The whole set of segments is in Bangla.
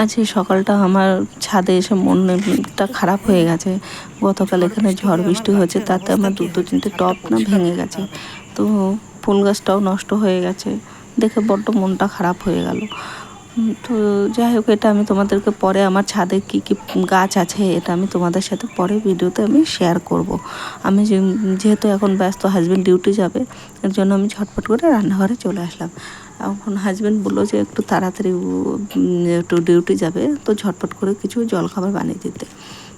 আজ এই সকালটা আমার ছাদে এসে মনটা খারাপ হয়ে গেছে। গতকাল এখানে ঝড় বৃষ্টি হয়েছে, তাতে আমার দুটো তিনটে টপ না ভেঙে গেছে। তো ফুল গাছটাও নষ্ট হয়ে গেছে। দেখে বড্ড মনটা খারাপ হয়ে গেল। তো যাই হোক, এটা আমি তোমাদেরকে পরে আমার ছাদে কি কি গাছ আছে এটা আমি তোমাদের সাথে পরে ভিডিওতে আমি শেয়ার করব। আমি যেহেতু এখন ব্যস্ত হাজব্যান্ড ডিউটি যাবে, এর জন্য আমি ঝটপট করে রান্নাঘরে চলে আসলাম। এখন হাজব্যান্ড বলল যে একটু তাড়াতাড়ি একটু ডিউটি যাবে, তো ঝটপট করে কিছু জলখাবার বানিয়ে দিতে।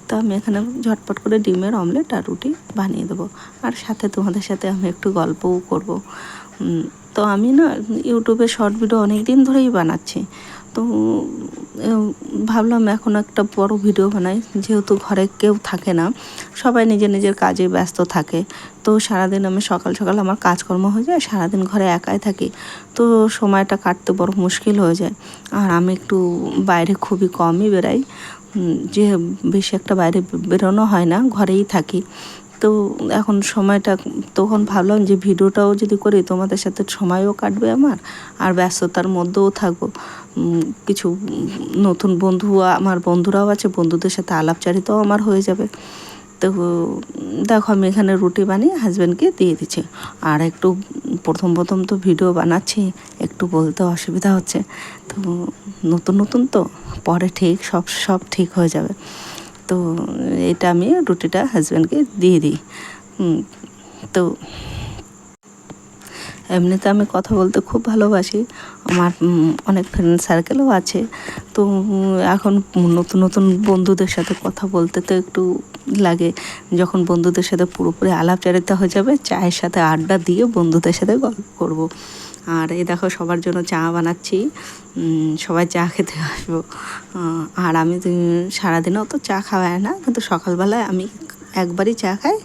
তো আমি এখানে ঝটপট করে ডিমের অমলেট আর রুটি বানিয়ে দেবো। আর সাথে তোমাদের সাথে আমি একটু গল্পও করব। তো আমি না ইউটিউবে শর্ট ভিডিও অনেক দিন ধরেই বানাচ্ছি। তো ভাবলাম এখন একটা বড় ভিডিও বানাই। যেহেতু ঘরে কেউ থাকে না, সবাই নিজের নিজের কাজে ব্যস্ত থাকে। তো সারাদিন আমি সকাল সকাল আমার কাজকর্ম হয়ে যায়, সারাদিন ঘরে একাই থাকি। তো সময়টা কাটতে বড় মুশকিল হয়ে যায়। আর আমি একটু বাইরে খুবই কমই বেরাই। যে বেশি একটা বাইরে বেরোনো হয় না, ঘরেই থাকি। তো এখন সময়টা তখন ভাবলাম যে ভিডিওটাও যদি করি, তোমাদের সাথে সময়ও কাটবে আমার, আর ব্যস্ততার মধ্যেও থাকব। কিছু নতুন বন্ধু, আমার বন্ধুরাও আছে, বন্ধুদের সাথে আলাপচারিতাও আমার হয়ে যাবে। তো দেখো, আমি এখানে রুটি বানিয়ে হাজব্যান্ডকে দিয়ে দিচ্ছি। আর একটু প্রথম প্রথম তো ভিডিও বানাচ্ছি, একটু বলতে অসুবিধা হচ্ছে। তো নতুন নতুন তো, পরে ঠিক, সব সব ঠিক হয়ে যাবে। তো এটা আমি রুটিটা হাজব্যান্ডকে দিয়ে দিই। তো এমনিতে আমি কথা বলতে খুব ভালোবাসি। আমার অনেক ফ্রেন্ড সার্কেলও আছে। তো, এখন নতুন নতুন বন্ধুদের সাথে কথা বলতে তো একটু লাগে। যখন বন্ধুদের সাথে পুরোপুরি আলাপচারিতা হয়ে যাবে, চায়ের সাথে আড্ডা দিয়ে বন্ধুদের সাথে গল্প করব। আর এ দেখো সবার জন্য চা বানাচ্ছি। সবাই চা খেতে আসব। আর আমি সারাদিনও তো চা খাওয়া হয় না, কিন্তু সকালবেলায় আমি একবারই চা খাই।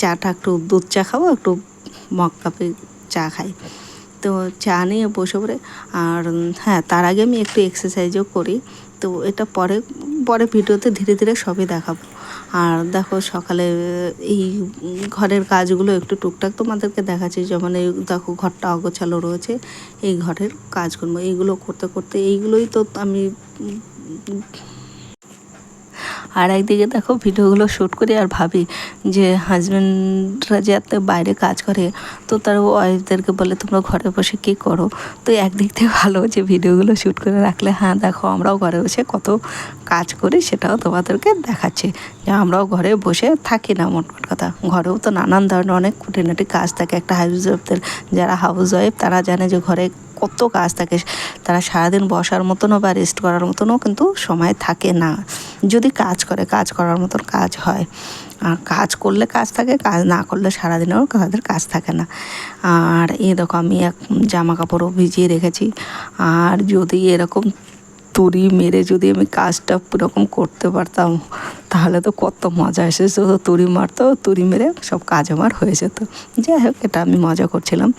চাটা একটু দুধ চা খাব, একটু মগ কাপে চা খাই। তো চা নিয়ে বসে পড়ে। আর হ্যাঁ তার আগে আমি একটু এক্সারসাইজও করি। তো এটা পরে পরে ভিডিওতে ধীরে ধীরে সবই দেখাবো। আর দেখো সকালে এই ঘরের কাজগুলো একটু টুকটাক তোমাদেরকে দেখাচ্ছি। যেমন এই দেখো ঘরটা অগোছালো রয়েছে, এই ঘরের কাজকর্ম, এইগুলো করতে করতে এইগুলোই তো আমি আর একদিকে দেখো ভিডিওগুলো শ্যুট করি আর ভাবি যে হাজব্যান্ডরা যাতে বাইরে কাজ করে, তো তার ওয়াইফদেরকে বলে, তোমরা ঘরে বসে কী করো? তো একদিক থেকে ভালো যে ভিডিওগুলো শ্যুট করে রাখলে হ্যাঁ দেখো, আমরাও ঘরে বসে কত কাজ করি, সেটাও তোমাদেরকে দেখাচ্ছে। যে আমরাও ঘরে বসে থাকি না, মোট কথা। ঘরেও তো নানান ধরনের অনেক খুঁটিনাটি কাজ থাকে। একটা হাউস ওয়াইফদের যারা হাউস ওয়াইফ তারা জানে যে ঘরে কত কাজ থাকে। তারা সারাদিন বসার মতনও বা রেস্ট করার মতনও কিন্তু সময় থাকে না। যদি কাজ করে, কাজ করার মতন কাজ হয়। আর কাজ করলে কাজ থাকে, কাজ না করলে সারাদিনেও তাদের কাজ থাকে না। আর এই দেখো আমি এক জামা কাপড়ও ভিজিয়ে রেখেছি। আর যদি এরকম তুড়ি মেরে যদি আমি কাজটা এরকম করতে পারতাম, তাহলে তো কত মজা এসেছে। তো তুড়ি মারতো তুড়ি মেরে সব কাজ আমার হয়ে যেত। যাই হোক, এটা আমি মজা করছিলাম।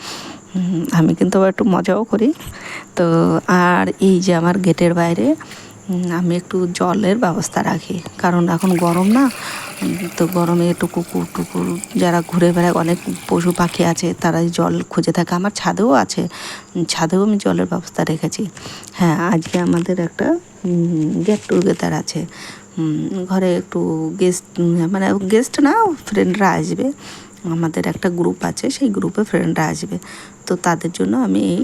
আমি কিন্তু একটু মজাও করি। তো আর এই যে আমার গেটের বাইরে আমি একটু জলের ব্যবস্থা রাখি। কারণ এখন গরম না, তো গরমে একটু কুকুর টুকুর যারা ঘুরে বেড়ায়, অনেক পশু পাখি আছে তারা জল খুঁজে থাকে। আমার ছাদেও আছে ছাদেও আমি জলের ব্যবস্থা রেখেছি। হ্যাঁ আজকে আমাদের একটা গেট টুগেদার আছে। ঘরে একটু গেস্ট মানে গেস্ট না ফ্রেন্ডরা আসবে। আমাদের একটা গ্রুপ আছে, সেই গ্রুপে ফ্রেন্ডরা আসবে। তো তাদের জন্য আমি এই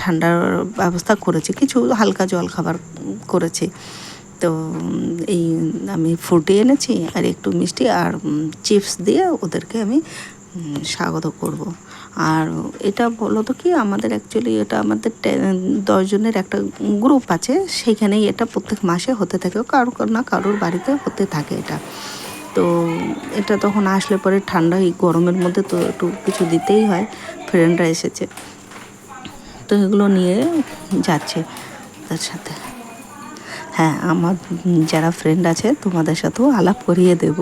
ঠান্ডার ব্যবস্থা করেছি, কিছু হালকা জল খাবার করেছি। তো, এই, আমি ফ্রুটি এনেছি আর একটু মিষ্টি আর চিপস দিয়ে ওদেরকে আমি স্বাগত করব। আর এটা বলো তো কি, আমাদের অ্যাকচুয়ালি এটা আমাদের দশজনের একটা গ্রুপ আছে, সেইখানেই এটা প্রত্যেক মাসে হতে থাকে কারোর না কারোর বাড়িতে হতে থাকে এটা। তো এটা তখন আসলে পরে ঠান্ডা, এই গরমের মধ্যে তো একটু কিছু দিতেই হয়, ফ্রেন্ডরা এসেছে। তো এগুলো নিয়ে যাচ্ছে তার সাথে। হ্যাঁ আমার যারা ফ্রেন্ড আছে, তোমাদের সাথেও আলাপ করিয়ে দেব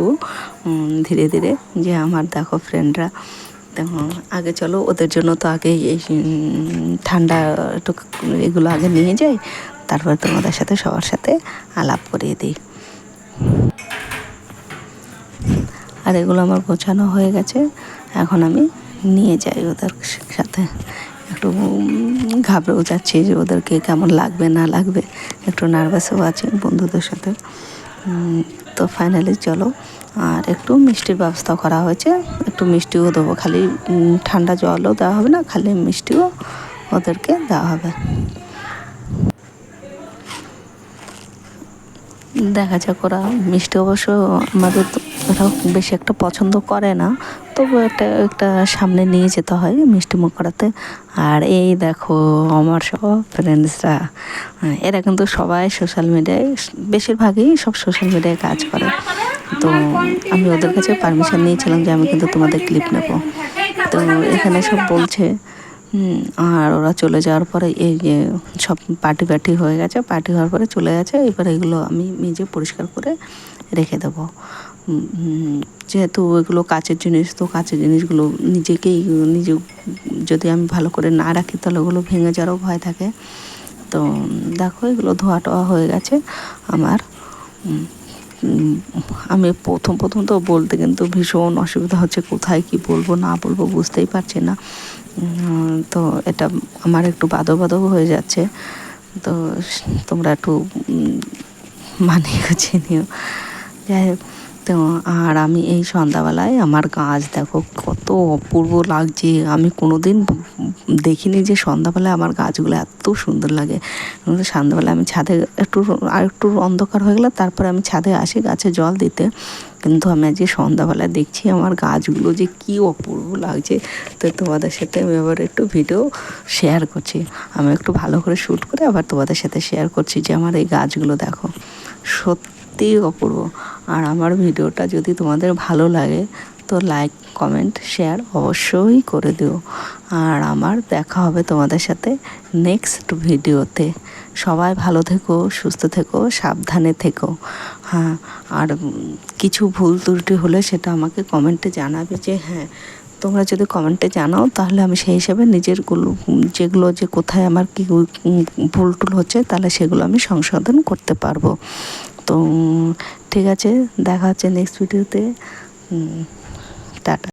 ধীরে ধীরে যে আমার দেখো ফ্রেন্ডরা। আগে চলো, ওদের জন্য তো আগে এই ঠান্ডা একটু এগুলো আগে নিয়ে যাই, তারপর তোমাদের সাথে সবার সাথে আলাপ করিয়ে দিই। আর এগুলো আমার গোছানো হয়ে গেছে। এখন আমি নিয়ে যাই ওদের সাথে। একটু ঘাবড়েও যাচ্ছি যে ওদেরকে কেমন লাগবে, না লাগবে। একটু নার্ভাসও আছে বন্ধুদের সাথে। তো ফাইনালি চলো। আর একটু মিষ্টির ব্যবস্থা করা হয়েছে। একটু মিষ্টিও দেবো। খালি ঠান্ডা জলও দেওয়া হবে না, খালি মিষ্টিও ওদেরকে দেওয়া হবে। দেখা যাক ওরা। মিষ্টি অবশ্য আমাদের ওরা বেশি একটা পছন্দ করে না। তবু একটা একটা সামনে নিয়ে যেতে হয় মিষ্টি মুখ করাতে আর এই দেখো আমার সব ফ্রেন্ডসরা এরা কিন্তু সবাই সোশ্যাল মিডিয়ায় বেশিরভাগই সব সোশ্যাল মিডিয়ায় কাজ করে। তো আমি ওদের কাছে পারমিশন নিয়েছিলাম যে আমি কিন্তু তোমাদের ক্লিপ নেব। তো এখানে সব বলছে আর ওরা চলে যাওয়ার পরে এই যে সব পার্টি পার্টি হয়ে গেছে পার্টি হওয়ার পরে চলে গেছে, এবার এগুলো আমি নিজে পরিষ্কার করে রেখে দেবো। যেহেতু এগুলো কাচের জিনিস, তো কাচের জিনিসগুলো নিজেকেই, নিজে যদি আমি ভালো করে না রাখি, তাহলে ওগুলো ভেঙে যাওয়ারও ভয় থাকে। তো দেখো, এগুলো ধোয়া টোয়া হয়ে গেছে আমার। আমি প্রথম প্রথম তো বলতে কিন্তু ভীষণ অসুবিধা হচ্ছে, কোথায় কি বলব, না বলব বুঝতেই পারছি না। তো এটা আমার একটু বাদো বাদো হয়ে যাচ্ছে। তো তোমরা একটু মানে গুছিয়ে নিও। যাই হোক। তো আর আমি এই সন্ধ্যাবেলায় আমার গাছ দেখো কত অপূর্ব লাগছে। আমি কোনো দিন দেখিনি যে সন্ধ্যাবেলায় আমার গাছগুলো এত সুন্দর লাগে। সন্ধ্যাবেলায় আমি ছাদে একটু আর একটু অন্ধকার হয়ে গেলে তারপরে আমি ছাদে আসি গাছে জল দিতে। কিন্তু আমি আজকে সন্ধ্যাবেলায় দেখছি আমার গাছগুলো যে কী অপূর্ব লাগছে। তো তোমাদের সাথে আমি আবার একটু ভিডিও শেয়ার করছি। আমি একটু ভালো করে শ্যুট করে আবার তোমাদের সাথে শেয়ার করছি যে আমার এই গাছগুলো দেখো। সত্যিই অপূর্ব। আর আমার ভিডিওটা যদি তোমাদের ভালো লাগে তো লাইক কমেন্ট শেয়ার অবশ্যই করে দিও। আর আমার দেখা হবে তোমাদের সাথে নেক্সট ভিডিওতে। সবাই ভালো থেকো সুস্থ থেকো সাবধানে থেকো। হ্যাঁ আর কিছু ভুল ত্রুটি হলে সেটা আমাকে কমেন্টে জানাবে যে হ্যাঁ তোমরা যদি কমেন্টে জানাও তাহলে আমি সেই হিসাবে উম, যেগুলো যে কোথায় আমার কি ভুল টুল হচ্ছে তাহলে সেগুলো আমি সংশোধন করতে পারব। তো ঠিক আছে দেখা হচ্ছে নেক্সট ভিডিওতে টাটা।